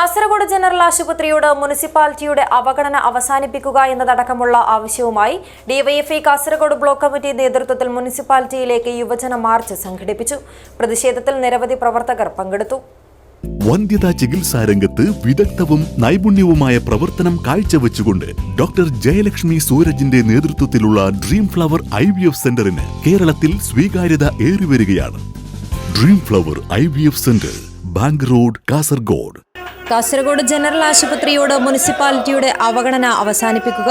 Kasaragod general ആശുപത്രിയോട് മുനിസിപ്പാലിറ്റിയുടെ അവഗണന അവസാനിപ്പിക്കുക എന്നതടക്കമുള്ള ആവശ്യവുമായി ഡിവൈഎഫ്ഐ കാസർഗോഡ് ബ്ലോക്ക് കമ്മിറ്റി നേതൃത്വത്തിൽ മുനിസിപ്പാലിറ്റിയിലേക്ക് യുവജന മാർച്ച് സംഘടിപ്പിച്ചു. പ്രതിഷേധത്തിൽ നിരവധി പ്രവർത്തകർ പങ്കെടുത്തു. വന്ധ്യതാ ചികിത്സാ രംഗത്ത് വിദഗ്ധവും നൈപുണ്യവുമായ പ്രവർത്തനം കാഴ്ചവെച്ചുകൊണ്ട് ഡോക്ടർ ജയലക്ഷ്മി സൂരജിന്റെ നേതൃത്വത്തിലുള്ള dream flower I V F സെന്ററിന് കേരളത്തിൽ സ്വീകാര്യത ഏറിവരികയാണ്. Dream flower I V F centre bank road Kasaragod. Kasaragod general ആശുപത്രിയോട് മുനിസിപ്പാലിറ്റിയുടെ അവഗണന അവസാനിപ്പിക്കുക.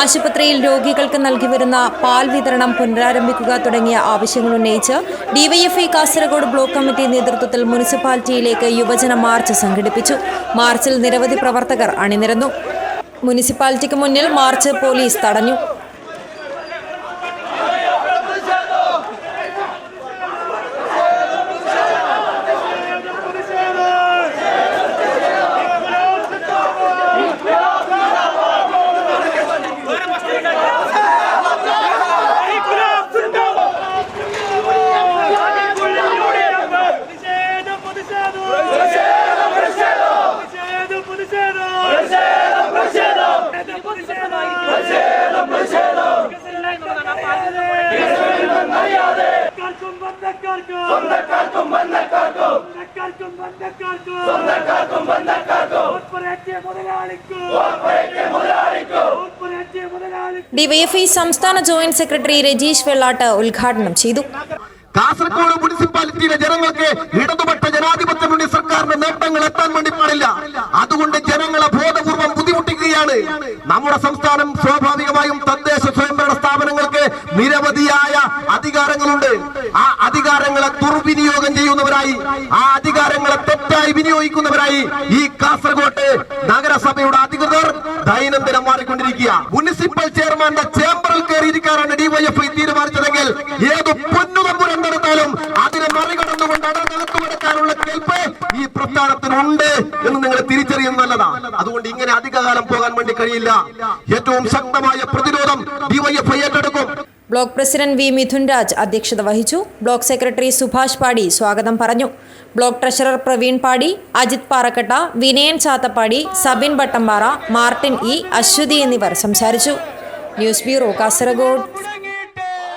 ആശുപത്രിയിൽ രോഗികൾക്ക് നൽകി വരുന്ന പാൽ വിതരണം പുനരാരംഭിക്കുക തുടങ്ങിയ ആവശ്യങ്ങൾ ഉന്നയിച്ച് ഡിവൈഎഫ്ഐ കാസർഗോഡ് ബ്ലോക്ക് കമ്മിറ്റി നേതൃത്വത്തിൽ മുനിസിപ്പാലിറ്റിയിലേക്ക് യുവജന മാർച്ച് സംഘടിപ്പിച്ചു. മാർച്ചിൽ നിരവധി പ്രവർത്തകർ അണിനിരന്നു. മുനിസിപ്പാലിറ്റിക്ക് മുന്നിൽ മാർച്ച് പോലീസ് തടഞ്ഞു. സ്വന്തക്കാർക്കും ബന്ധക്കാർക്കും സ്വന്തക്കാർക്കും ബന്ധക്കാർക്കും ഡിവൈഎഫ്ഐ സംസ്ഥാന ജോയിന്റ് സെക്രട്ടറി രജീഷ് വെള്ളാട്ട് ഉദ്ഘാടനം ചെയ്തു. കാസർഗോഡ് മുനിസിപ്പാലിറ്റിയിലെ ജനങ്ങൾക്ക് ഇടതുപക്ഷ ജനാധിപത്യ മുന്നണി സർക്കാരിന്റെ നേട്ടങ്ങൾ എത്താൻ വേണ്ടി പാടില്ല. അതുകൊണ്ട് ജനങ്ങളെ ബോധപൂർവം ബുദ്ധിമുട്ടിക്കുകയാണ്. നമ്മുടെ സംസ്ഥാനം സ്വാഭാവികമായും തദ്ദേശ സ്വയംഭരണ സ്ഥാപനങ്ങൾക്ക് നിരവധിയായ അധികാരങ്ങളുണ്ട്. ആ അധികാരങ്ങളെ ദുർവിനിയോഗം ചെയ്യുന്നവരായി ആ അധികാരങ്ങളെ തെറ്റായി വിനിയോഗിക്കുന്നവരായി ഈ കാസർഗോട്ട് നഗരസഭയുടെ അധികൃതർ ദൈനംദിനം മാറിക്കൊണ്ടിരിക്കുക മുനിസിപ്പൽ ചെയർമാന്റെ ചേംബറിൽ കയറിയിരിക്കാനാണ് ഡിവൈഎഫ്ഐ തീരുമാനിച്ചതെങ്കിൽ ഏത് പൊന്നുതമ്പുരം നടത്താലും അതിനെ മറികടന്നുകൊണ്ട് അടകലത്ത് കൊടുക്കാനുള്ള കേൾപ്പ് ഈ പ്രസ്ഥാനത്തിനുണ്ട് എന്ന് നിങ്ങൾ തിരിച്ചറിയുന്നത് നല്ലതാ അതുകൊണ്ട് ഇങ്ങനെ അധികകാലം പോകാൻ വേണ്ടി കഴിയില്ല. ഏറ്റവും ശക്തമായ പ്രതിരോധം ഡിവൈഎഫ്ഐ ഏറ്റെടുക്കും. Block president V Mithun Raj അധ്യക്ഷത വഹിച്ചു. ബ്ലോക്ക് സെക്രട്ടറി സുഭാഷ് പാടി സ്വാഗതം പറഞ്ഞു. Block treasurer Praveen Padi Ajith Parakkatta Vinayan Chathappadi Sabin Battampara Martin E Aswathy എന്നിവർ സംസാരിച്ചു. News bureau Kasaragod.